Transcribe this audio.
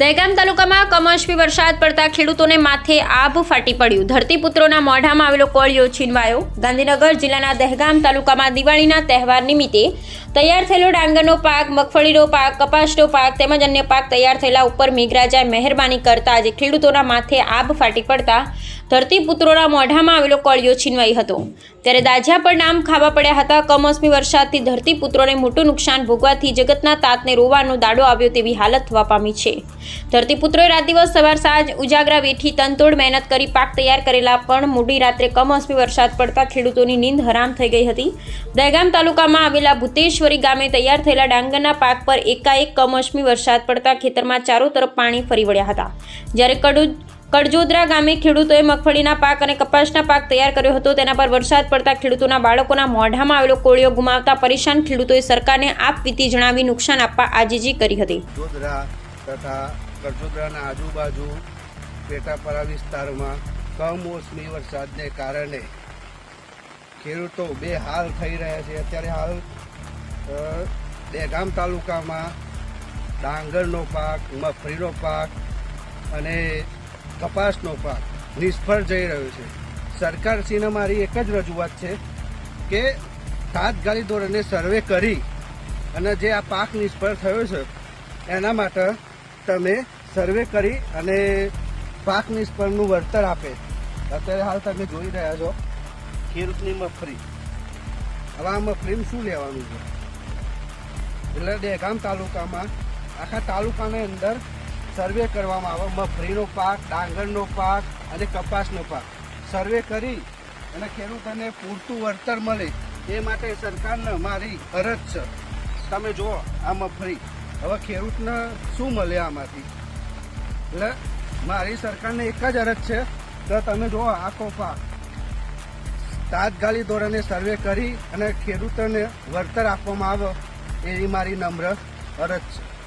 દહેગામ તાલુકામાં કમોસમી વરસાદ પડતા ખેડૂતોને માથે આભ ફાટી પડ્યું. ધરતીપુત્રોના મોઢામાં આવેલો કોળિયો છીનવાયો. ગાંધીનગર જિલ્લાના દહેગામ તાલુકામાં દિવાળીના તહેવાર નિમિત્તે તૈયાર થયેલો ડાંગરનો પાક, મગફળીનો પાક, કપાસનો પાક તેમજ અન્ય પાક તૈયાર થયેલા ઉપર મેઘરાજાએ મહેરબાની કરતા આજે ખેડૂતોના માથે આભ ફાટી પડતા ધરતીપુત્રોના મોઢામાં આવેલો કોળિયો છીનવાઈ હતો. ત્યારે દાઝ્યા પર નામ ખાવા પડ્યા હતા. કમોસમી વરસાદથી ધરતીપુત્રોને મોટું નુકસાન ભોગવાથી જગતના તાતને રોવાનો દાડો આવ્યો તેવી હાલત થવા પામી છે. ધરતીપુત્રોએ રાત દિવસ સવાર સાંજ ઉજાગરા વેઠી તનતોડ મહેનત કરી પાક તૈયાર કરેલા પણ મોડી રાત્રે કમોસમી વરસાદ પડતા ખેડૂતોની નીંદ હરામ થઈ ગઈ હતી. દહેગામ તાલુકામાં આવેલા ભૂતેશ્વરી ગામે તૈયાર થયેલા ડાંગરના પાક પર એકાએક કમોસમી વરસાદ પડતા ખેતરમાં ચારો તરફ પાણી ફરી વળ્યા હતા. જ્યારે કડુ કડજોદરા ગામે ખેડૂતોએ મગફળીના પાક અને કપાસના પાક તૈયાર કર્યો હતો. તેના પર વરસાદ પડતા ખેડૂતોના બાળકોના મોઢામાં આવેલો કોળિયો ગુમાવતા પરેશાન ખેડૂતોએ સરકારને આપવીતી જણાવી નુકસાન આપવા આજીજી કરી હતી. ગોધરા તથા કડજોદરાના આજુબાજુ પેટાપરા વિસ્તારમાં કમોસમી વરસાદને કારણે ખેડૂતો બે હાલ થઈ રહ્યા છે. અત્યારે હાલ દહેગામ તાલુકામાં ડાંગરનો પાક, મગફળીનો પાક અને કપાસનો પાક નિષ્ફળ જઈ રહ્યો છે. સરકારશ્રીને મારી એક જ રજૂઆત છે કે તાત્કાલિક ધોરણે સર્વે કરી અને જે આ પાક નિષ્ફળ થયો છે, એના માટે તમે સર્વે કરી અને પાક નિષ્ફળનું વળતર આપે. અત્યારે હાલ તમે જોઈ રહ્યા છો, ખેડૂતની મફરી હવે આ મગફળીનું શું લેવાનું છે? એટલે દહેગામ તાલુકામાં, આખા તાલુકાની અંદર સર્વે કરવામાં આવે. મગફળીનો પાક, ડાંગરનો પાક અને કપાસનો પાક. સર્વે કરી અને ખેડૂતોને પૂરતું વળતર મળે એ માટે સરકારને મારી અરજ છે. તમે જુઓ આ મગફળી હવે ખેડૂતને શું મળે આમાંથી? એટલે મારી સરકારને એક જ અરજ છે કે તમે જુઓ આખો પાક. તાત્કાલિક ધોરણે સર્વે કરી અને ખેડૂતોને વળતર આપવામાં આવે એવી મારી નમ્ર અરજ છે.